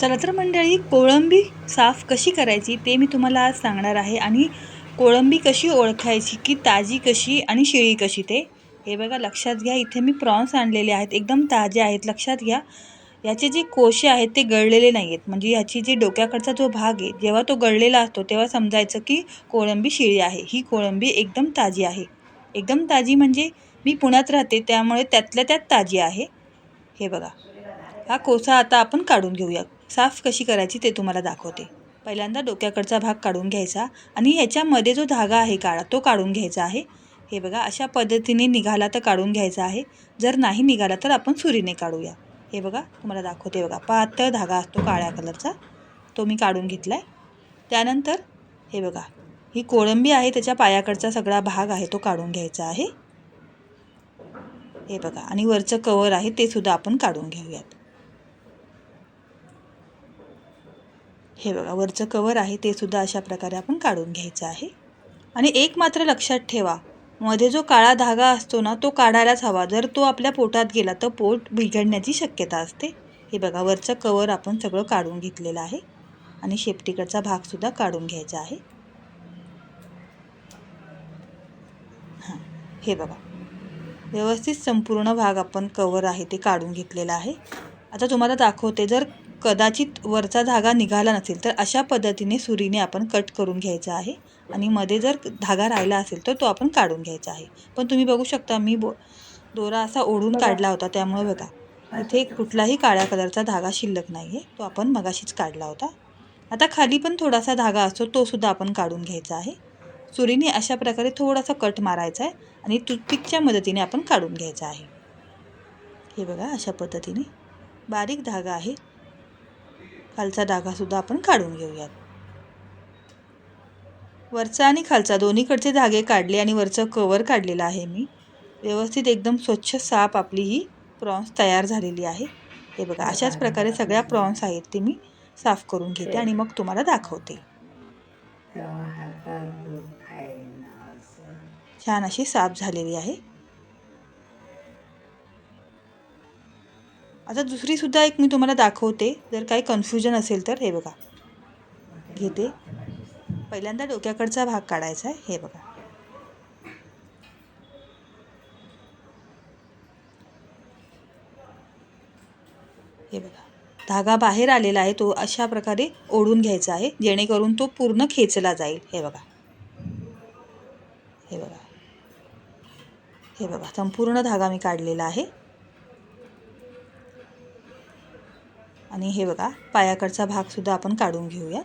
चला तर मंडळी कोळंबी साफ कशी करायची ते मी तुम्हाला आज सांगणार आहे. आणि कोळंबी कशी ओळखायची की ताजी कशी आणि शिळी कशी ते हे बघा लक्षात घ्या. इथे मी प्रॉन्स आणलेले आहेत एकदम ताजे आहेत लक्षात घ्या. याचे जे कोशे आहेत ते गळलेले नाही आहेत म्हणजे याची जे डोक्याकडचा जो भाग आहे जेव्हा तो गळलेला असतो तेव्हा समजायचं की कोळंबी शिळी आहे. ही कोळंबी एकदम ताजी आहे. एकदम ताजी म्हणजे मी पुण्यात राहते त्यामुळे त्यातल्या त्यात ताजी आहे. हे बघा. हा कोसा आता आपण काढून घेऊया साफ कशी करायची ते तुम्हाला दाखवते. पहिल्यांदा डोक्याकडचा भाग काढून घ्यायचा आणि ह्याच्यामध्ये जो धागा आहे काळा तो काढून घ्यायचा आहे. हे बघा अशा पद्धतीने निघाला तर काढून घ्यायचा आहे. जर नाही निघाला तर आपण सुरीने काढूया. हे बघा तुम्हाला दाखवते बघा पातळ धागा असतो काळ्या कलरचा तो मी काढून घेतला आहे त्यानंतर हे बघा ही कोळंबी आहे त्याच्या पायाकडचा सगळा भाग आहे तो काढून घ्यायचा आहे. हे बघा आणि वरचं कवर आहे ते सुद्धा आपण काढून घेऊयात. हे बघा वरचं कवर आहे ते सुद्धा अशा प्रकारे आपण काढून घ्यायचं आहे. आणि एक मात्र लक्षात ठेवा मध्ये जो काळा धागा असतो ना तो काढायलाच हवा. जर तो आपल्या पोटात गेला तर पोट बिघडण्याची शक्यता असते. हे बघा वरचं कवर आपण सगळं काढून घेतलेलं आहे. आणि शेपटीकडचा भागसुद्धा काढून घ्यायचा आहे. हां हे बघा. व्यवस्थित संपूर्ण भाग आपण कवर आहे ते काढून घेतलेला आहे. आता तुम्हाला दाखवते जर कदाचित वरचा धागा निघाला नसेल तर अशा पद्धतीने सुरीने आपण कट करून घ्यायचा आहे. आणि मध्ये जर धागा राहिला असेल तर तो आपण काढून घ्यायचा आहे. पण तुम्ही बघू शकता मी बो दोरा असा ओढून काढला होता त्यामुळे बघा. इथे कुठलाही काळ्या कलरचा धागा शिल्लक नाही आहे तो आपण मगाशीच काढला होता. आता खाली पण थोडासा धागा असतो तो सुद्धा आपण काढून घ्यायचा आहे. सुरीने अशा प्रकारे थोडासा कट मारायचा आहे आणि टूथपिकच्या मदतीने आपण काढून घ्यायचा आहे. हे बघा अशा पद्धतीने. बारीक धागा आहे. खालचा धागासुद्धा आपण काढून घेऊयात. वरचा आणि खालचा दोन्हीकडचे धागे काढले आणि वरचं कवर काढलेलं आहे मी. व्यवस्थित एकदम स्वच्छ साफ आपली ही प्रॉन्स तयार झालेली आहे. हे बघा अशाच प्रकारे सगळ्या प्रॉन्स आहेत ते मी साफ करून घेते आणि मग तुम्हाला दाखवते. छान अशी साफ झालेली आहे. आता दुसरीसुद्धा एक मी तुम्हाला दाखवते. जर काही कन्फ्युजन असेल तर हे बघा. घेते. पहिल्यांदा डोक्याकडचा भाग काढायचा आहे. हे बघा. हे बघा. धागा बाहेर आलेला आहे. तो अशा प्रकारे ओढून घ्यायचा आहे. जेणेकरून तो पूर्ण खेचला जाईल. हे बघा. हे बघा. हे बघा. संपूर्ण धागा मी काढलेला आहे. आणि हे बघा पायाकडचा भागसुद्धा आपण काढून घेऊया.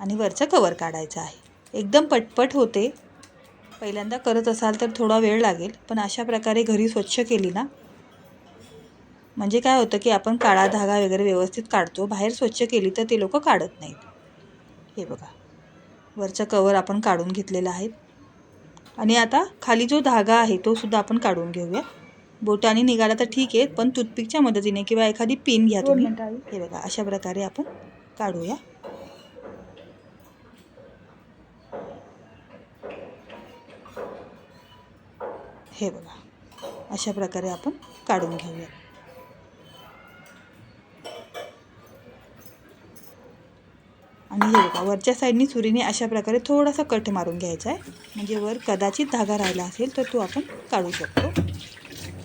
आणि वरचं कवर काढायचं आहे. एकदम पटपट होते. पहिल्यांदा करत असाल तर थोडा वेळ लागेल पण अशा प्रकारे घरी स्वच्छ केली ना म्हणजे काय होतं की आपण काळा धागा वगैरे व्यवस्थित काढतो बाहेर स्वच्छ केली तर ते लोक काढत नाहीत. हे बघा वरचं कवर आपण काढून घेतलेलं आहे. आणि आता खाली जो धागा आहे तो सुद्धा आपण काढून घेऊया. बोटाने निघाला तर ठीक आहे पण टूथपिकच्या मदतीने किंवा एखादी पिन घ्या तुम्ही. हे बघा अशा प्रकारे आपण काढूया. हे बघा अशा प्रकारे आपण काढून घेऊया. आणि हे बघा वरच्या साईडनी सुरीने अशा प्रकारे थोडासा कट मारून घ्यायचा आहे. म्हणजे वर कदाचित धागा राहिला असेल तर तो आपण काढू शकतो.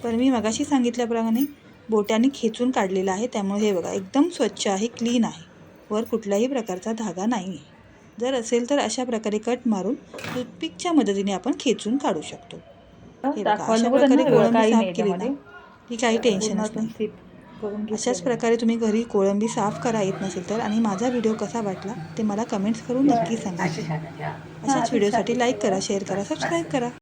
पण मी मगाशी सांगितल्याप्रमाणे बोट्याने खेचून काढलेला आहे. त्यामुळे हे बघा एकदम स्वच्छ आहे क्लीन आहे. वर कुठल्याही प्रकारचा धागा नाही आहे जर असेल तर अशा प्रकारे कट मारून टूथपिकच्या मदतीने आपण खेचून काढू शकतो. हे बघा अशा प्रकारे कोळंबी साफ केली ना. की काही टेन्शनच नाही. अशाच प्रकारे तुम्ही घरी कोळंबी साफ करा येत नसेल तर आणि माझा व्हिडिओ कसा वाटला ते मला कमेंट्स करून नक्की सांगा. अशाच व्हिडिओसाठी लाईक करा शेअर करा सबस्क्राईब करा.